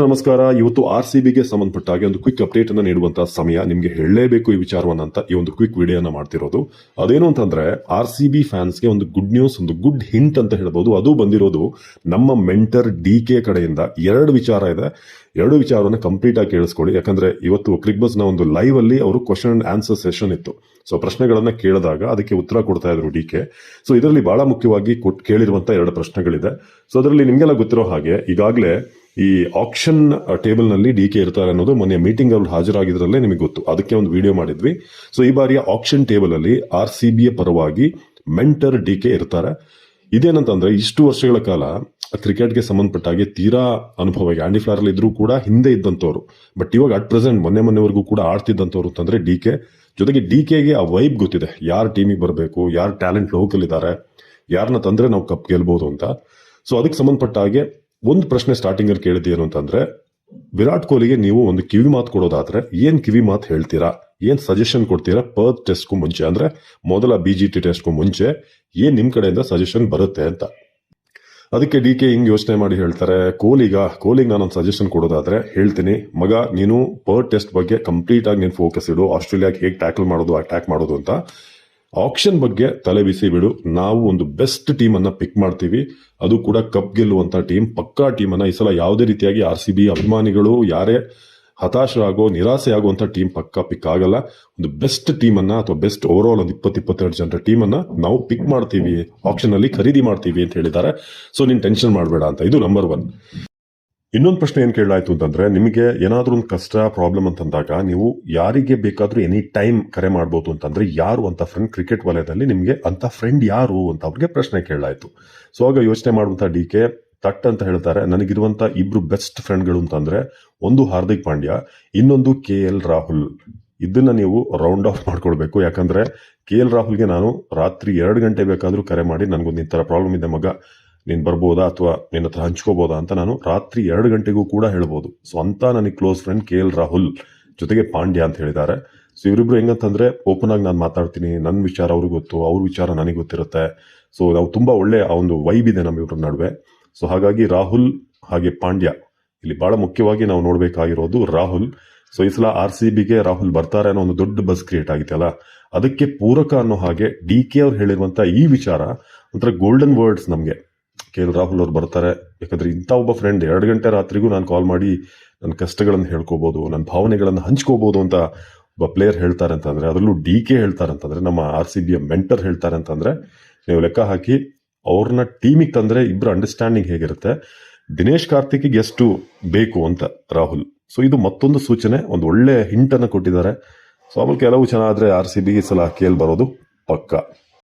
ನಮಸ್ಕಾರ. ಇವತ್ತು R C ಬಿಗೆ ಸಂಬಂಧಪಟ್ಟ ಹಾಗೆ ಒಂದು ಕ್ವಿಕ್ ಅಪ್ಡೇಟ್ ಅನ್ನ ನೀಡುವಂತಹ ಸಮಯ ನಿಮಗೆ ಹೇಳಲೇಬೇಕು ಈ ವಿಚಾರವನ್ನ ಅಂತ ಈ ಒಂದು ಕ್ವಿಕ್ ವಿಡಿಯೋನ ಮಾಡ್ತಿರೋದು. ಅದೇನು ಅಂತಂದ್ರೆ ಆರ್ ಸಿ ಬಿ ಫ್ಯಾನ್ಸ್ಗೆ ಒಂದು ಗುಡ್ ನ್ಯೂಸ್ ಒಂದು ಗುಡ್ ಹಿಂಟ್ ಅಂತ ಹೇಳ್ಬೋದು. ಅದು ಬಂದಿರೋದು ನಮ್ಮ ಮೆಂಟರ್ ಡಿ ಕೆ ಕಡೆಯಿಂದ. ಎರಡು ವಿಚಾರ ಇದೆ. ಎರಡು ವಿಚಾರವನ್ನು ಕಂಪ್ಲೀಟ್ ಆಗಿ ಕೇಳಿಸ್ಕೊಳ್ಳಿ. ಯಾಕಂದ್ರೆ ಇವತ್ತು ಕ್ರಿಕ್ಬಸ್ನ ಒಂದು ಲೈವ್ ಅಲ್ಲಿ ಅವರು ಕ್ವಶನ್ ಅಂಡ್ ಆನ್ಸರ್ ಸೆಷನ್ ಇತ್ತು. ಸೊ ಪ್ರಶ್ನೆಗಳನ್ನ ಕೇಳಿದಾಗ ಅದಕ್ಕೆ ಉತ್ತರ ಕೊಡ್ತಾ ಇದ್ರು ಡಿ ಕೆ ಸೊ ಇದರಲ್ಲಿ ಬಹಳ ಮುಖ್ಯವಾಗಿ ಕೇಳಿರುವಂತಹ ಕೇಳಿರುವಂತ ಎರಡು ಪ್ರಶ್ನೆಗಳಿದೆ. ಸೊ ಅದರಲ್ಲಿ ನಿಮ್ಗೆಲ್ಲ ಗೊತ್ತಿರೋ ಹಾಗೆ ಈಗಾಗಲೇ ಈ ಆಕ್ಷನ್ ಟೇಬಲ್ನಲ್ಲಿ ಡಿ ಕೆ ಇರ್ತಾರೆ ಅನ್ನೋದು ಮೊನ್ನೆ ಮೀಟಿಂಗ್ ಅವ್ರು ಹಾಜರಾಗಿದ್ರಲ್ಲೇ ನಿಮಗೆ ಗೊತ್ತು. ಅದಕ್ಕೆ ಒಂದು ವಿಡಿಯೋ ಮಾಡಿದ್ವಿ. ಸೊ ಈ ಬಾರಿಯ ಆಕ್ಷನ್ ಟೇಬಲ್ ಅಲ್ಲಿ ಆರ್ ಸಿ ಬಿಯ ಪರವಾಗಿ ಮೆಂಟರ್ ಡಿ ಕೆ ಇರ್ತಾರೆ. ಇದೇನಂತಂದ್ರೆ, ಇಷ್ಟು ವರ್ಷಗಳ ಕಾಲ ಕ್ರಿಕೆಟ್ಗೆ ಸಂಬಂಧಪಟ್ಟ ಹಾಗೆ ತೀರಾ ಅನುಭವ ಆಂಡಿ ಫ್ಲಾರ್ ಅಲ್ಲಿ ಇದ್ರೂ ಕೂಡ ಹಿಂದೆ ಇದ್ದಂಥವ್ರು. ಬಟ್ ಇವಾಗ ಅಟ್ ಪ್ರೆಸೆಂಟ್ ಮೊನ್ನೆ ಮೊನ್ನೆವರೆಗೂ ಕೂಡ ಆಡ್ತಿದ್ದಂಥವ್ರು ಅಂತಂದ್ರೆ ಡಿ ಕೆ ಜೊತೆಗೆ ಡಿ ಕೆಗೆ ಆ ವೈಬ್ ಗೊತ್ತಿದೆ. ಯಾರ ಟೀಮಿಗೆ ಬರಬೇಕು, ಯಾರು ಟ್ಯಾಲೆಂಟ್ ಲೋಕಲ್ ಇದ್ದಾರೆ ಯಾರನ್ನ ತಂದ್ರೆ ನಾವು ಕಪ್ ಗೆಲ್ಬಹುದು ಅಂತ. ಸೊ ಅದಕ್ಕೆ ಸಂಬಂಧಪಟ್ಟ ಹಾಗೆ ಒಂದು ಪ್ರಶ್ನೆ ಸ್ಟಾರ್ಟಿಂಗ್ ಅಲ್ಲಿ ಕೇಳಿದ್ದು ಏನು ಅಂತಂದ್ರೆ, ವಿರಾಟ್ ಕೊಹ್ಲಿಗೆ ನೀವು ಒಂದು ಕಿವಿ ಮಾತು ಕೊಡೋದಾದ್ರೆ ಏನ್ ಕಿವಿ ಮಾತು ಹೇಳ್ತೀರಾ? ಏನ್ ಸಜೆಷನ್ ಕೊಡ್ತೀರಾ ಪರ್ ಟೆಸ್ಟ್ಗೂ ಮುಂಚೆ? ಅಂದ್ರೆ ಮೊದಲ ಬಿ ಜಿ ಟಿ ಟೆಸ್ಟ್ಗೂ ಮುಂಚೆ ಏನ್ ನಿಮ್ ಕಡೆಯಿಂದ ಸಜೆಷನ್ ಬರುತ್ತೆ ಅಂತ. ಅದಕ್ಕೆ ಡಿ ಕೆ ಹಿಂಗ್ ಯೋಚನೆ ಮಾಡಿ ಹೇಳ್ತಾರೆ, ಕೋಹ್ಲಿಗ, ಕೋಹ್ಲಿಗೆ ಒಂದು ಸಜೆಷನ್ ಕೊಡೋದಾದ್ರೆ ಹೇಳ್ತೀನಿ, ಮಗ ನೀನು ಪರ್ ಟೆಸ್ಟ್ ಬಗ್ಗೆ ಕಂಪ್ಲೀಟ್ ಆಗಿ ನೀನು ಫೋಕಸ್ ಇಡು, ಆಸ್ಟ್ರೇಲಿಯಾಗೆ ಹೇಗೆ ಟ್ಯಾಕಲ್ ಮಾಡೋದು ಅಟ್ಯಾಕ್ ಮಾಡೋದು ಅಂತ. ಆಕ್ಷನ್ ಬಗ್ಗೆ ತಲೆ ಬಿಸಿ ಬಿಡು. ನಾವು ಒಂದು ಬೆಸ್ಟ್ ಟೀಮ್ ಅನ್ನ ಪಿಕ್ ಮಾಡ್ತೀವಿ. ಅದು ಕೂಡ ಕಪ್ ಗೆಲ್ಲುವಂತ ಟೀಮ್ ಪಕ್ಕಾ ಟೀಮ್ ಅನ್ನ ಈ ಸಲ ಯಾವುದೇ ರೀತಿಯಾಗಿ ಆರ್ ಸಿ ಬಿ ಅಭಿಮಾನಿಗಳು ಯಾರೇ ಹತಾಶರಾಗೋ ನಿರಾಸೆ ಆಗುವಂತ ಟೀಮ್ ಪಕ್ಕಾ ಪಿಕ್ ಆಗಲ್ಲ. ಒಂದು ಬೆಸ್ಟ್ ಟೀಮ್ ಅನ್ನ ಅಥವಾ ಬೆಸ್ಟ್ ಓವರ್ ಆಲ್ ಒಂದು ಇಪ್ಪತ್ತು, ಇಪ್ಪತ್ತೆರಡು ಜನರ ಟೀಮ್ ಅನ್ನ ನಾವು ಪಿಕ್ ಮಾಡ್ತೀವಿ. ಆಪ್ಷನ್ ಅಲ್ಲಿ ಖರೀದಿ ಮಾಡ್ತೀವಿ ಅಂತ ಹೇಳಿದ್ದಾರೆ. ಸೊ ನೀನ್ ಟೆನ್ಷನ್ ಮಾಡಬೇಡ ಅಂತ. ಇದು ನಂಬರ್ ಒನ್ ಇನ್ನೊಂದು ಪ್ರಶ್ನೆ ಏನು ಕೇಳಾಯ್ತು ಅಂತಂದ್ರೆ, ನಿಮಗೆ ಏನಾದರೂ ಒಂದು ಕಷ್ಟ ಪ್ರಾಬ್ಲಮ್ ಅಂತಂದಾಗ ನೀವು ಯಾರಿಗೆ ಬೇಕಾದರೂ ಎನಿ ಟೈಮ್ ಕರೆ ಮಾಡ್ಬೋದು ಅಂತಂದ್ರೆ ಯಾರು ಅಂತ ಫ್ರೆಂಡ್ ಕ್ರಿಕೆಟ್ ವಲಯದಲ್ಲಿ ನಿಮಗೆ ಅಂತ ಫ್ರೆಂಡ್ ಯಾರು ಅಂತ ಅವ್ರಿಗೆ ಪ್ರಶ್ನೆ ಕೇಳಾಯ್ತು ಸೊ ಆಗ ಯೋಚನೆ ಮಾಡುವಂತ ಡಿ ಕೆ ತಟ್ ಅಂತ ಹೇಳ್ತಾರೆ, ನನಗಿರುವಂತ ಇಬ್ರು ಬೆಸ್ಟ್ ಫ್ರೆಂಡ್ಗಳು ಅಂತಂದ್ರೆ ಒಂದು ಹಾರ್ದಿಕ್ ಪಾಂಡ್ಯ, ಇನ್ನೊಂದು ಕೆ ಎಲ್ ರಾಹುಲ್. ಇದನ್ನ ನೀವು ರೌಂಡ್ ಆಫ್ ಮಾಡ್ಕೊಳ್ಬೇಕು ಯಾಕಂದ್ರೆ ಕೆ ಎಲ್ ರಾಹುಲ್ಗೆ ನಾನು ರಾತ್ರಿ ಎರಡು ಗಂಟೆ ಬೇಕಾದರೂ ಕರೆ ಮಾಡಿ, ನನಗೊಂದು ಈ ಥರ ಪ್ರಾಬ್ಲಮ್ ಇದೆ ಮಗ. ನೀನ್ ಬರ್ಬೋದಾ ಅಥವಾ ನಿನ್ನ ಹತ್ರ ಹಂಚ್ಕೋಬೋದಾ ಅಂತ ನಾನು ರಾತ್ರಿ ಎರಡು ಗಂಟೆಗೂ ಕೂಡ ಹೇಳ್ಬೋದು. ಸೊ ಅಂತ ನನಗೆ close friend K L Rahul ಜೊತೆಗೆ ಪಾಂಡ್ಯ ಅಂತ ಹೇಳಿದ್ದಾರೆ. ಸೊ ಇವರಿಬ್ರು ಹೆಂಗಂತಂದ್ರೆ ಓಪನ್ ಆಗಿ ನಾನು ಮಾತಾಡ್ತೀನಿ ನನ್ನ ವಿಚಾರ ಅವ್ರಿಗೆ ಗೊತ್ತು, ಅವ್ರ ವಿಚಾರ ನನಗೆ ಗೊತ್ತಿರುತ್ತೆ. ಸೊ ನಾವು ತುಂಬಾ ಒಳ್ಳೆ ಆ ಒಂದು ವೈಬ್ ಇದೆ ನಮ್ಮ ಇವ್ರ ನಡುವೆ. ಸೊ ಹಾಗಾಗಿ ರಾಹುಲ್ ಹಾಗೆ ಪಾಂಡ್ಯ, ಇಲ್ಲಿ ಬಹಳ ಮುಖ್ಯವಾಗಿ ನಾವು ನೋಡಬೇಕಾಗಿರೋದು ರಾಹುಲ್. ಸೊ ಈ ಸಲ ಆರ್ ಸಿ ಬಿಗೆ ರಾಹುಲ್ ಬರ್ತಾರೆ ಅನ್ನೋ ಒಂದು ದೊಡ್ಡ ಬಸ್ ಕ್ರಿಯೇಟ್ ಆಗಿದೆ ಅಲ್ಲ? ಅದಕ್ಕೆ ಪೂರಕ ಅನ್ನೋ ಹಾಗೆ ಡಿ ಕೆ ಅವ್ರು ಹೇಳಿರುವಂತ ಈ ವಿಚಾರ ಒಂಥರ ಗೋಲ್ಡನ್ ವರ್ಡ್ಸ್ ನಮಗೆ. ಕೆ ಎಲ್ ರಾಹುಲ್ ಅವ್ರು ಬರ್ತಾರೆ. ಯಾಕಂದ್ರೆ ಇಂಥ ಒಬ್ಬ ಫ್ರೆಂಡ್ ಎರಡು ಗಂಟೆ ರಾತ್ರಿಗೂ ನಾನು ಕಾಲ್ ಮಾಡಿ ನನ್ನ ಕಷ್ಟಗಳನ್ನು ಹೇಳ್ಕೋಬಹುದು ನನ್ನ ಭಾವನೆಗಳನ್ನು ಹಂಚ್ಕೋಬಹುದು ಅಂತ ಒಬ್ಬ ಪ್ಲೇಯರ್ ಹೇಳ್ತಾರೆ ಅಂತಂದ್ರೆ, ಅದರಲ್ಲೂ ಡಿ ಕೆ ಹೇಳ್ತಾರೆ ಅಂತಂದ್ರೆ, ನಮ್ಮ ಆರ್ ಸಿ ಬಿಯ ಮೆಂಟರ್ ಹೇಳ್ತಾರೆ ಅಂತಂದ್ರೆ, ನೀವು ಲೆಕ್ಕ ಹಾಕಿ ಅವ್ರನ್ನ ಟೀಮಿಗೆ ತಂದ್ರೆ ಇಬ್ಬರ ಅಂಡರ್ಸ್ಟ್ಯಾಂಡಿಂಗ್ ಹೇಗಿರುತ್ತೆ? ದಿನೇಶ್ ಕಾರ್ತಿಕ್ಗೆ ಎಷ್ಟು ಬೇಕು ಅಂತ ರಾಹುಲ್. ಸೊ ಇದು ಮತ್ತೊಂದು ಸೂಚನೆ, ಒಂದು ಒಳ್ಳೆ ಹಿಂಟ್ ಅನ್ನು ಕೊಟ್ಟಿದ್ದಾರೆ. ಸೊ ಆಮೇಲೆ ಕೆಲವು ಜನ ಆದ್ರೆ ಆರ್ ಸಿ ಬಿ ಸಲ ಕೇಳಿ ಬರೋದು ಪಕ್ಕ.